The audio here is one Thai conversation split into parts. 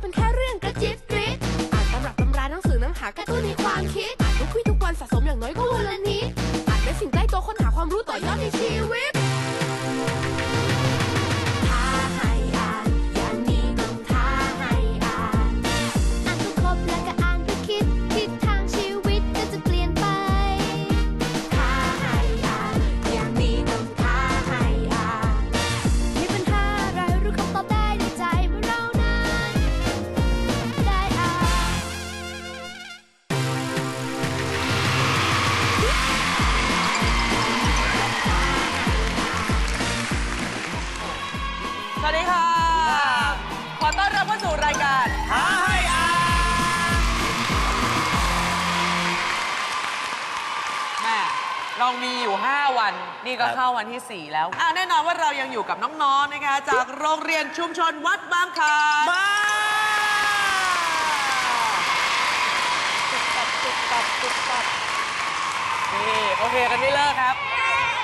เป็นแค่เรื่องกระจิบกริบอ่านตำรับตำราหนังสือน้ำหากระตุ้นในความคิดอ่านทุกวี่ทุกวันสะสมอย่างน้อยก็วันละนิดอ่านเป็นสิ่งใกล้ตัวค้นหาความรู้ต่อยอดในชีวิต เรามีอยู่ 5 วัน นี่ก็เข้าวันที่ 4 แล้วอะแน่นอนว่าเรายังอยู่กับน้องๆนะคะ จากโรงเรียนชุมชนวัดบางคานมาตุ๊บตับตุ๊บตับตุ๊บตับนี่โอเคกันไม่เลิกครับ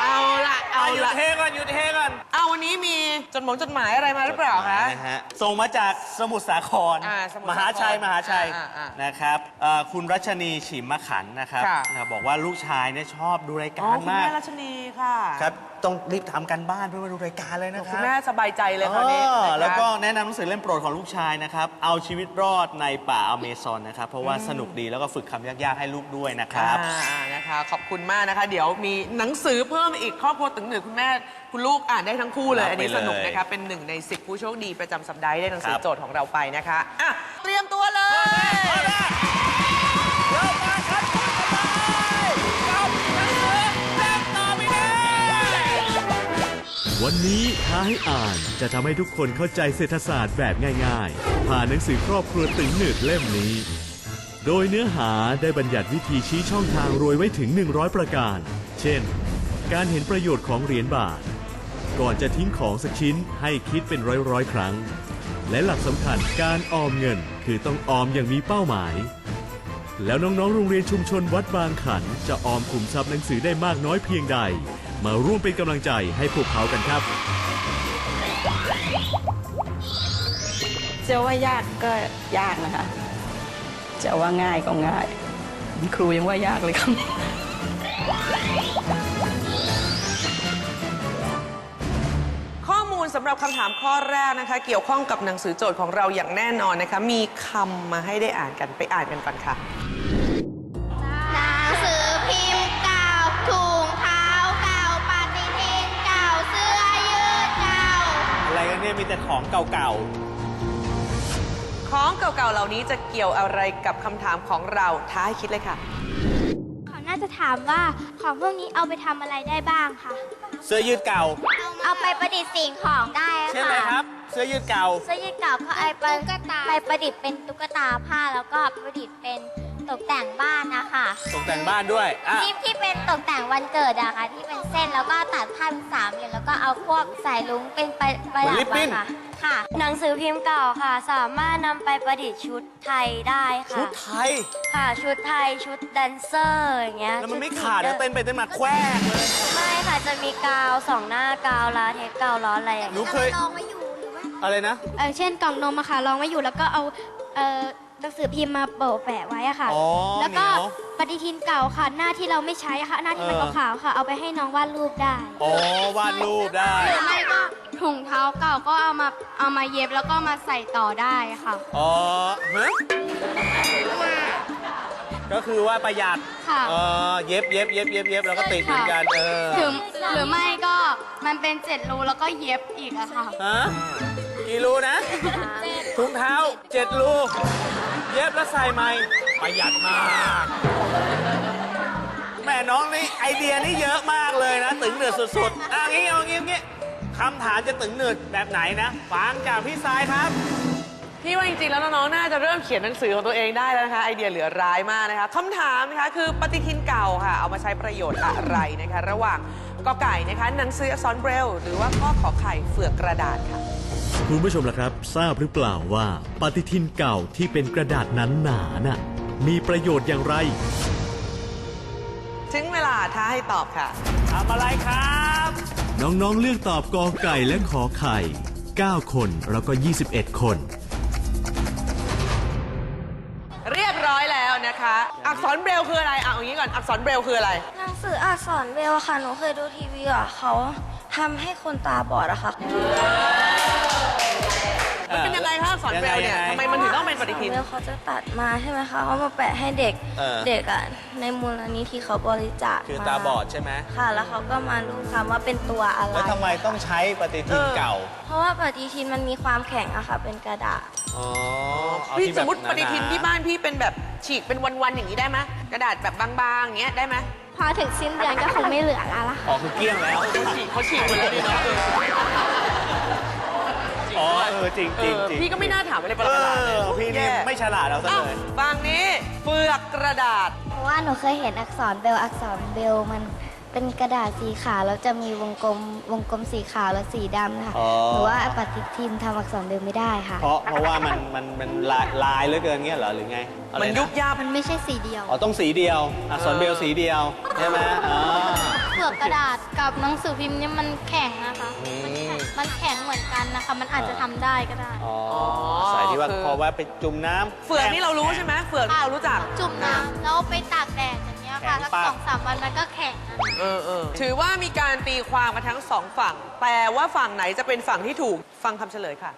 เอาละเอาหยุดละ เทก่อนหยุดเทก่อนเอา วันนี้มีจดหมงจดหมายอะไรมาหรือเปล่าคะนะฮะส่งมาจากสมุทรสาคร อ่าสมุทรมสาครหาชัย มหาชัย อ่าอ่าอ่านนะครับเอ่อคุณรัชนีฉิมมะขันนะครับค่ะ นะครับ บอกว่าลูกชายเนี่ยชอบดูรายอ๋อการคุณมากแม่รัชนีค่ะ ครับ ต้องรีบทำกันบ้านเพื่อมาดูรายการเลยนะคคุรัณบแม่สบายใจเลยคราวนี้เออนะคะ แล้วก็แนะนำหนังสือเล่มโปรดของลูกชายนะครับ เอาชีวิตรอดในป่าอเมซอนนะครับ เพราะว่าสนุกดีแล้วก็ฝึกคำยากๆให้ลูกด้วยนะครับ อ่านะคะ ขอบคุณมากนะคะ เดี๋ยวมีหนังสือเพิ่มอีกครอบครัวตึงหนึ่งคุณแม่คุณลูกอ่านได้ทั้งคู่เลย รับอันนี้ไปเลยสนุกนะคะ เป็นหนึ่งใน 10 ผู้โชคดีประจำสัปดาห์ที่ได้หนังสือครับ โจทย์ของเราไปนะคะอะเตรียมตัวเลยเอาล่ะเริ่มมา วันนี้ท้าให้อ่านจะทำให้ทุกคนเข้าใจเศรษฐศาสตร์แบบง่ายๆ ผ่านหนังสือครอบครัวตึงหนืดเล่มนี้ โดยเนื้อหาได้บัญญัติวิธีชี้ช่องทางรวยไว้ถึง 100 ประการ เช่น การเห็นประโยชน์ของเหรียญบาท ก่อนจะทิ้งของสักชิ้นให้คิดเป็นร้อยๆ ครั้ง และหลักสำคัญการออมเงินคือต้องออมอย่างมีเป้าหมาย แล้วน้องๆ โรงเรียนชุมชนวัดบางขัน จะออมขุมทรัพย์หนังสือได้มากน้อยเพียงใด มาร่วมเป็นกำลังใจให้พวกเขากันครับ จะว่ายากก็ยากนะคะ จะว่าง่ายก็ง่ายคุณครูยังว่ายากเลยครับ ข้อมูลสำหรับคำถามข้อแรกนะคะ เกี่ยวข้องกับหนังสือโจทย์ของเราอย่างแน่นอนนะคะ มีคำมาให้ได้อ่านกันไปอ่านกันก่อนค่ะ เนี่ยมีแต่ของเก่าของเก่าๆ เหล่านี้จะเกี่ยวอะไรกับคำถามของเราท้าให้คิดเลยค่ะ เขาน่าจะถามว่าของพวกนี้เอาไปทำอะไรได้บ้างค่ะๆเสื้อยืดเก่า เอาไปประดิษฐ์สิ่งของได้ค่ะเช่นอะไรครับ เสื้อยืดเก่า เสื้อยืดเก่าก็ไอาไปไปประดิษฐ์เป็นตุ๊กตาผ้าแล้วก็ประดิษฐ์เป็น ตกแต่งบ้านนะคะตกแต่งบ้านด้วยอะที่ที่เป็นตกแต่งวันเกิดอะค่ะที่เป็นเส้นแล้วก็ตัดผ้าเป็นสามเหลี่ยมแล้วก็เอาพวกสายลุงเป็นประประดับอะค่ะค่ะ หนังสือพิมพ์เก่าค่ะ สามารถนำไปประดิษฐ์ชุดไทยได้ชุค่ะดไทย ค่ะชุดไทยชุดแดนเซอร์อย่างเงี้ยแล้วมันไม่ชุขาดลีนะดอร์เต้นไปเต้นมาแควกเลย ไม่ค่ะจะมีกาวสองหน้ากาวลาเทปกาวร้อนอะไรอย่างหนูเงี้ยเคย ลองไว้อยู่หรือว่าอะไรนะ เออเช่นกล่องนมอะค่ะรองไว้อยู่แล้วก็เอาเออ หนังสือพิมพ์มาโปะแปะไว้อะค่ะ อ๋อแล้วก็เหนียวปฏิทินเก่าค่ะ หน้าที่เราไม่ใช้อะค่ะ หน้าที่มันเออ ขาวๆค่ะ เอาไปให้น้องวาดรูปได้อ๋อวาดรูปได้ หรือไม่ก็ถุงเท้าเก่าก็เอามาเอามาเย็บแล้วก็มาใส่ต่อได้ค่ะ อ๋อฮะก็คือว่าประหยัดค่ะ เออเย็บเย็บเย็บเย็บเย็บแล้วก็ติดเหมือนกันเออถึงหรือไม่ก็มันเป็นเจ็ดรูแล้วก็เย็บอีกอะค่ะ ฮะกี่รูนะถุงเท้าเจ็ดรู เย็บแล้วใส่ใหม่ประหยัดมากแม่น้องนี่ไอเดียนี่เยอะมากเลยนะ ตึงเนือดสุดๆอะงี้เอางี้งี้คำถามจะตึงเนือแบบไหนนะฟังจากพี่สายครับ พี่ว่าจริงๆ แล้วน้องๆ น่าจะเริ่มเขียนหนังสือของตัวเองได้แล้วนะคะ ไอเดียเหลือร้ายมากนะคะคำถามนะคะคือปฏิทินเก่าค่ะ เอามาใช้ประโยชน์อะไรนะคะ ระหว่างกอไก่นะคะ หนังสืออักษรเบรลล์หรือว่าข้อขอไข่เฟือกกระดาษค่ะ คุณผู้ชมล่ะครับ ทราบหรือเปล่าว่าปฏิทินเก่าที่เป็นกระดาษนั้นหนาๆน่ะมีประโยชน์อย่างไร ถึงเวลาท้าให้ตอบค่ะ ทำอะไรครับ น้องๆ เลือกตอบกอไก่และขอไข่ 9 คนแล้วก็ 21 คน คะ อักษรเบรลคืออะไรอะเอาอย่างนี้ก่อน อักษรเบรลคืออะไร หนังสืออักษรเบลค่ะ หนูเคยดูทีวีอะเขาทำให้คนตาบอดอะค่ะ มันเป็นยังไงคะอักษรเบรลเนี่ยยังไงทำไมมันถึงต้องเป็นปฏิทินเบลเขาจะตัดมาใช่ไหมคะเขามาแปะให้เด็กเออ เด็กอะในมูลนิธิเขาบริจาคคือมตาบอดใช่ไหมค่ะ แล้วเขาก็มารู้คำว่าเป็นตัวอะไร แล้วทำไมต้องใช้ปฏิทินเก่าเพราะว่าปฏิทินมันมีความแข็งอะค่ะ เป็นกระดาษ อ๋อเอาพี่ที่สแบมบมติปฏิทินหๆที่บ้านพี่เป็นแบบฉีกเป็นวันๆอย่างนี้ได้ไหมกระดาษแบบบางๆอย่างเงี้ยได้ไหมพอถึงสิ้นเดือนก็คงไม่เหลือแล้วล่ะอ๋อคือเกลี้ยงแล้ว เขาฉีกเขาฉีกหมดแล้วนี่เนาะอ๋อ เออจริงเอจริงอจริงพี่ก็ไม่น่าถามอะไรประหเอลาดๆเลยอพี่นี่แย่ไม่ฉลาดเอาซะอ้าวเลยฝั่งนี้เปลือกกระดาษ เพราะว่าหนูเคยเห็นอักษรเบลอักษรเบลมันเป็นกระดาษสีขาวแล้วจะมีวงกลมวงกลมสีขาวและสีดำนะคะอ๋อหนูว่าปฏิทินทำอักษรเบลไม่ได้ค่ะ เพราะเพราะว่ามันมันมันลายลายเหลือเกินเงี้ยเหรอหรือไงอะไรมันนะยุบยับมันไม่ใช่สีเดียว อ๋อต้องสีเดียวอักษรเบลสีเดียวใช่ไหมอ๋อเป ลือกกระดาษกับหนังสือพิมพ์เนี่ยมันแข็งนะคะ อืม มันแข็งเหมือนกันนะคะ มันอาจจะทำได้ก็ได้ อ๋อสายที่ว่าคือ พอว่าไปจุ่มน้ำเฟือกนี่เรารู้ใช่ไหมเฟือกนี่เรารู้จัก จุ่มน้ำแล้วไปตากแดดอย่างเงี้ยค่ะแข็งสักปะสองสามวันมันก็แข็งนะคะเออเออถือว่ามีการตีความมาทั้งสองฝั่ง แต่ว่าฝั่งไหนจะเป็นฝั่งที่ถูก ฟังคำเฉลยค่ะ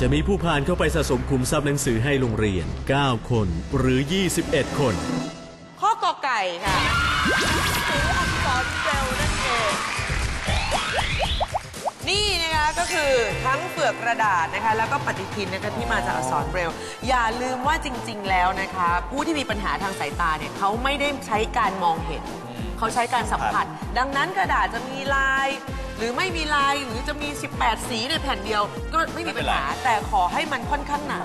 จะมีผู้ผ่านเข้าไปสะสมคุมทรัพย์หนังสือให้โรงเรียน 9 คนหรือ 21 คน ข้อกอไก่ค่ะถื อักษรเบลนั่นเอง นี่นะคะก็คือทั้งเปลือกกระดาษนะคะ แล้วก็ปฏิทินนะคะที่มาจากอักษรเบรลล์อย่าลืมว่าจริง ๆ แล้วนะคะ ผู้ที่มีปัญหาทางสายตาเนี่ยเขาไม่ได้ใช้การมองเห็น เขาใช้การสัมผัส ดังนั้นกระดาษจะมีลาย หรือไม่มีลายหรือจะมี 18 สีในแผ่นเดียว ก็ไม่มีปัญหาแต่ขอให้มันค่อนข้างหนา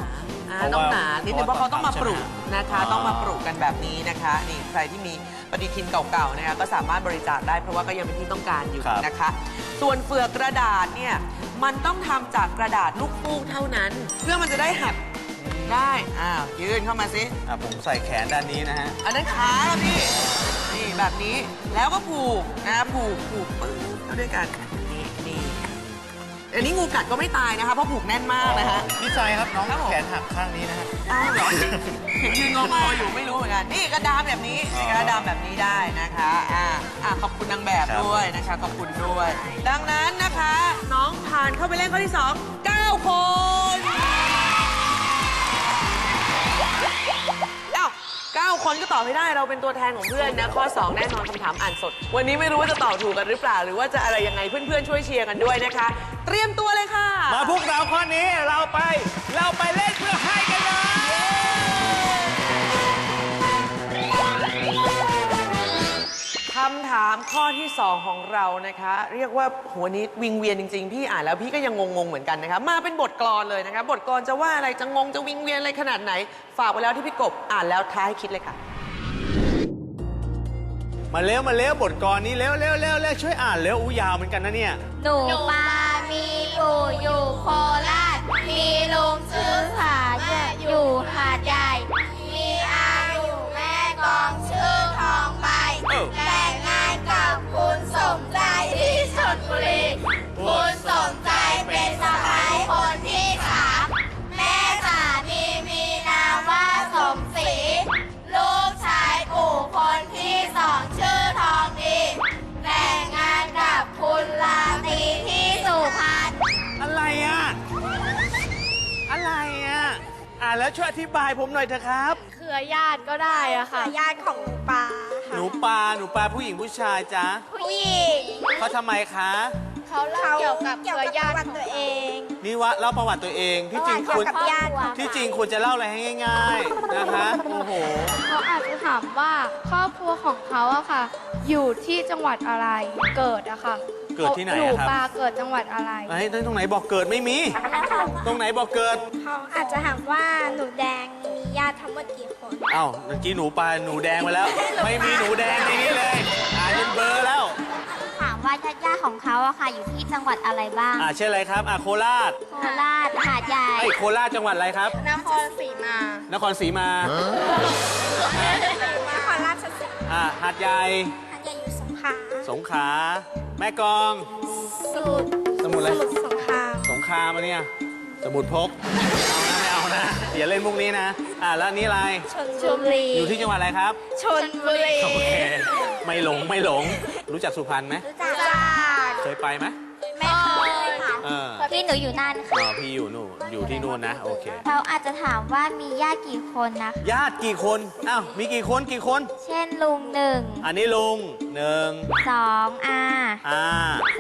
อ่าเพราะว่าต้องหนานิดนึงเพราะเขาต้องมาปลูกใช่ไหมนะคะอ๋อต้องมาปลูกกันแบบนี้นะคะ นี่ใครที่มีปฏิทินเก่าๆนะคะก็สามารถบริจาคได้เพราะว่าก็ยังเป็นที่ต้องการอยู่ครับนะคะ ส่วนเฟือกกระดาษเนี่ยมันต้องทำจากกระดาษลูกฟูกเท่านั้น เพื่อมันจะได้หักได้อ้าวยืนเข้ามาสิ อะผมใส่แขนด้านนี้นะฮะ อันนั้นขาครับพี่ นี่แบบนี้แล้วก็ผูกนะผูกผูกปึ๊บ เข้าด้วยกันนี่นี่อันนี้งูกัดก็ไม่ตายนะคะเพราะผูกแน่นมากนะฮะพี่ชายครับน้องครับผม แขนหักข้างนี้นะฮะ อ้าวเหรอเห็นยืนงอๆอยู่ไม่รู้เหมือนกันนี่กระดามแบบนี้อ๋อกระดามแบบนี้ได้นะคะอ่าอ่าขอบคุณนางแบบครับ ด้วยนะคะขอบคุณด้วย ดังนั้นนะคะ น้องผ่านเข้าไปเล่นข้อที่2 9คน 9 คนก็ตอบไม่ได้เราเป็นตัวแทนของเพื่อนนะข้อ 2 แน่นอนคำถามอ่านสด วันนี้ไม่รู้ว่าจะตอบถูกกันหรือเปล่า หรือว่าจะอะไรยังไงเพื่อนๆช่วยเชียร์กันด้วยนะคะ เตรียมตัวเลยค่ะ มาพวกเราข้อนี้เราไป ข้อที่ 2 ของเรานะคะ เรียกว่าหัวนี้วิงเวียนจริง ๆ พี่อ่านแล้วพี่ก็ยังงงๆเหมือนกันนะคะมาเป็นบทกลอนเลยนะคะบทกลอนจะว่าอะไรจะงงจะวิงเวียนอะไรขนาดไหน ฝากไว้แล้วที่พี่กบอ่านแล้วท้ายคิดเลยค่ะ มาเร็วมาเร็วบทกรนี้เร็วเร็วเร็วเร็วช่วยอ่านเร็วอู้ยาวเหมือนกันนะเนี่ย หนูปลา อ่านแล้วช่วยอธิบายผมหน่อยเถอะครับ เครือญาติก็ได้อะค่ะ ญาติของปลาหนูปลาหนูปลาผู้หญิงผู้ชายจ๊ะผู้หญิงเขาทำไมคะ เขาเล่าเกี่ยวกับเครือญาติของตัวเอง นี่ว่าเล่าประวัติตัวเองที่จริงควรญาติที่จริงควรจะเล่าอะไรให้ง่าย ๆ นะคะโอ้โหเขาอาจจะถามว่าครอบครัวของเขาอะค่ะ อยู่ที่จังหวัดอะไรเกิดอะค่ะเกิดที่ไหนหนูอะครับปลาเกิดจังหวัดอะไรไอ้ยตรงไหนบอกเกิดไม่มี ตรงไหนบอกเกิดเขาอาจจะถามว่าหนูแดงมีญาติทั้งหมดกี่คน เอ้าเมื่อกี้หนูปลาหนูแดงไปแล้ว ไม่มีหนูแดงในนี้เลยอ่านเป็นเบอร์แล้วถาม ว่าญาติญาติของเขาอะค่ะ อยู่ที่จังหวัดอะไรบ้าง อ่าเช่นอะไรครับอ่าโคราชโคราชหาดใหญ่ไอ้ยโคราชจังหวัดอะไรครับ นครศรีมานครศรีมานครราชสีอ่าหาดใหญ่หาดใหญ่อยู่สงขลาสงขลาแม่กลอง สมุทรสมุทรอะไรสงครามสงครามอะเนี่ย สมุทรพกเอานะไม่เอานะอย่าเล่นมุกนี้นะอ่าแล้วนี่อะไรชนบุรีอยู่ที่จังหวัดอะไรครับชนบุรีโอเคไม่หลงไม่หลง รู้จักสุพรรณไหมรู้จัก เคยไปไหมไม่เคยค่ะเออที่หนูอยู่นั่นอ๋ค่ะอพี่อยู่นู่นอยู่ที่นู่นนะ โอเคเขาอาจจะถามว่ามีญาติกี่คนนะคะญาติกี่คนอ้าวมีกี่คนกี่คน เช่นลุงหนึ่งอันนี้ลุงหนึ่งสองอาอ่า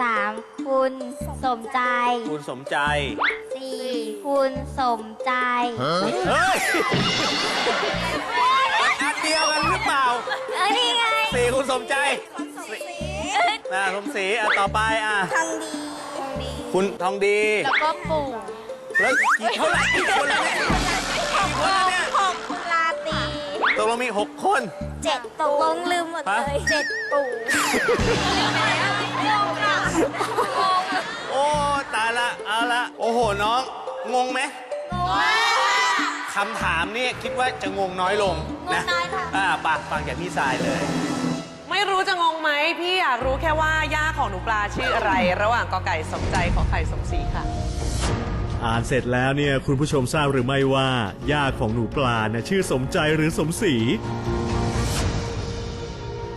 สามคุณสมใจคุณสมใจสี่คุณสมใจเฮ้ยอันเดียวกันหรือเปล่าเอ้ยนี่ไงสี่คุณสมใจ นะสมศรีอะต่อไปอะทองดีทองดี คุณทองดี แล้วก็ปู่แล้วกี่เท่าไหร่กี่คนแล้วเนี่ยกี่คนแล้วเนี่ยหกคุณลาตรีตกลงมีหกคนเจ็ดตกลงลืมหมดเลยฮะเจ็ดปู่โอ้ตายละเอาละโอ้โหน้อง งงไหมคำถามนี่คิดว่าจะงงน้อยลงนะน้อยค่ะอ่าปากฟังจากพี่สายเลย ไม่รู้จะงงไหมพี่อยากรู้แค่ว่าย่าของหนูปลาชื่ออะไร ระหว่างกอไก่สมใจขอไข่สมศรีค่ะ อ่านเสร็จแล้วเนี่ยคุณผู้ชมทราบหรือไม่ว่าย่าของหนูปลาเนี่ยชื่อสมใจหรือสมศรี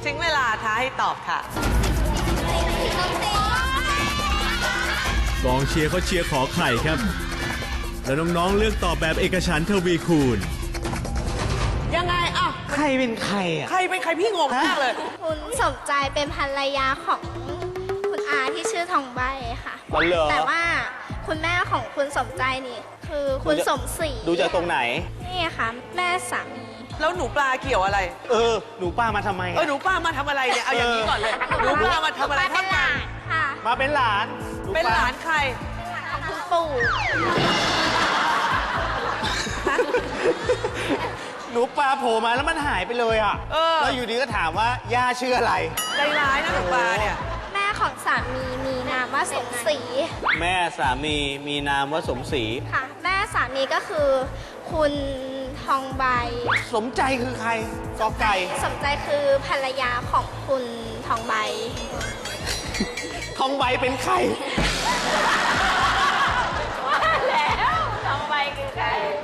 ถึงเวลาท้าให้ตอบค่ะ กองเชียร์เขาเชียร์ขอไข่ครับ แล้วน้องๆเลือกตอบแบบเอกฉันท์ทวีคูณยังไงอะใครเป็นใครอะ ใครเป็นใครพี่งงมากเลย คุณสมใจเป็นภรรยาของคุณอาที่ชื่อทองใบค่ะ อ๋อเหรอ แต่ว่าคุณแม่ของคุณสมใจนี่คือคุณสมศรีดูจากตรงไหน นี่ค่ะ แม่สามี แล้วหนูปลาเกี่ยวอะไร เออ หนูป้ามาทำไมเออหนูปลามาทำอะไรเนี่ย เอาอย่างนี้ก่อนเลย หนูปลามาทำอะไรเป็นทำหงาลานนค่ะมาเป็นหลานนูเป็นป้หลานใคร ของคุณปู่ หนูปลาโผล่มาแล้วมันหายไปเลยอะเออ แล้วอยู่ดีก็ถามว่าย่าชื่ออะไร ใจร้ายนะหนูปลาเนี่ย แม่ของสามีมีนามว่าสมศรีแม่สามีมีนามว่าสมศรี ค่ะ แม่สามีก็คือ คุณทองใบ สมใจคือใครกอไก่ สมใจคือภรรยาของคุณทองใบ ทองใบเป็นใคร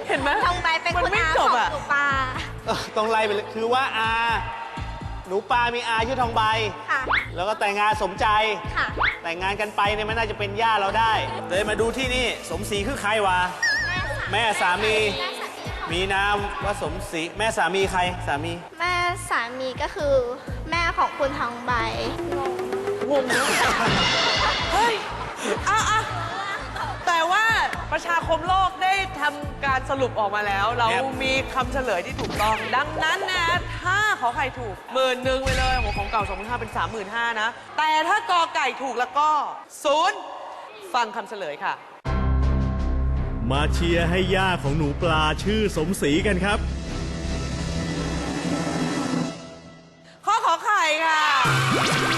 เห็นไหมทองใบเป็นมันคุณไม่อาจขบองอะ หนูปลา เออต้องไล่ไปเลยคือว่าอาหนูปลามีอาชื่อทองใบ ค่ะ แล้วก็แต่งงานสมใจ ค่ะ แต่งงานกันไปเนี่ยมันน่าจะเป็นย่าเราได้ เลยมาดูที่นี่สมศรีคือใครวะ แม่สามี มีนามว่าสมศรีแม่สามีใครสามี แม่สามีก็คือแม่ของคุณทองใบ งงนะเฮ้ยอะอะแต่ว่า ประชาคมโลกได้ทำการสรุปออกมาแล้ว เราครับมีคำเฉลยที่ถูกต้อง ดังนั้นนะถ้าขอไข่ถูกหมื่นหนึ่งไปเลยโหของเก่า2 5 0 0เป็น35,000นะ แต่ถ้ากอไก่ถูกแล้วก็ศูนย์ฟังคำเฉลยค่ะ มาเชียร์ให้ย่าของหนูปลาชื่อสมศรีกันครับ ข้อขอไข่ค่ะ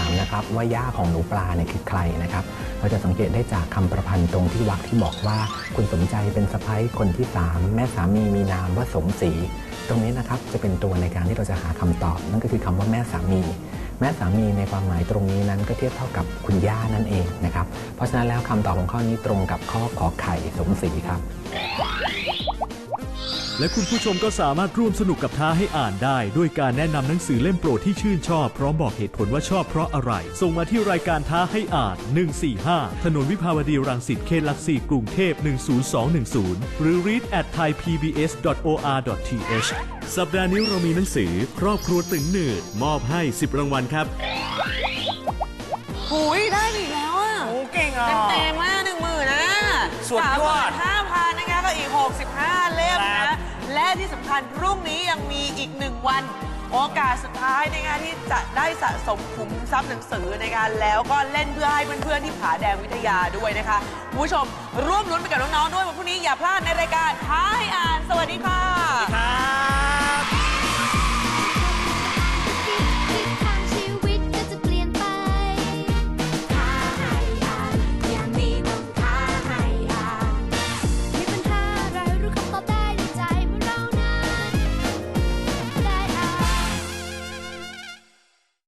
ามนะครับว่าย่าของหนูปลาเนี่ยคือใครนะครับเราจะสังเกตได้จากคำประพันธ์ตรงที่วรรคที่บอกว่า คุณสมใจเป็นสะพ้ยคนที่ 3 แม่สามีมีนามว่าสมศรีตรงนี้นะครับจะเป็นตัวในการที่เราจะหาคำตอบ นั่นก็คือคำว่าแม่สามี แม่สามีในความหมายตรงนี้นั้นก็เทียบเท่ากับคุณย่านั่นเองนะครับเพราะฉะนั้นแล้วคำตอบของข้อนี้ตรงกับข้อขอไข่สมศรีครับ และคุณผู้ชมก็สามารถร่วมสนุกกับท้าให้อ่านได้ ด้วยการแนะนำหนังสือเล่มโปรดที่ชื่นชอบ พร้อมบอกเหตุผลว่าชอบเพราะอะไร ส่งมาที่รายการท้าให้อ่าน 145 ถนนวิภาวดีรังสิตเขตหลักสี่กรุงเทพ 10210 หรือ read at thaipbs.or.th สัปดาห์นี้เรามีหนังสือ ครอบครัวตึงหนืดมอบให้ 10 รางวัลครับหุยได้อีกแล้วอะโอ้เก่งอะ เต็มเต็มๆมากหนึ่งหมื่นนะสุดยอด ห้าพันนะคะก็อีก65เล่มครันะบ และที่สำคัญพรุ่งนี้ยังมีอีกหนึ่งวัน โอกาสสุดท้ายในงานที่จะได้สะสมขุมทรัพย์หนังสือในการแล้วก็เล่นเพื่อให้เพื่อนๆที่ผาแดงวิทยาด้วยนะคะคุณผู้ชมร่วมลุ้นไปกับน้องๆด้วยวันพรุ่งนี้อย่าพลาดในรายการท้ายอ่าน สวัสดีค่ะครับ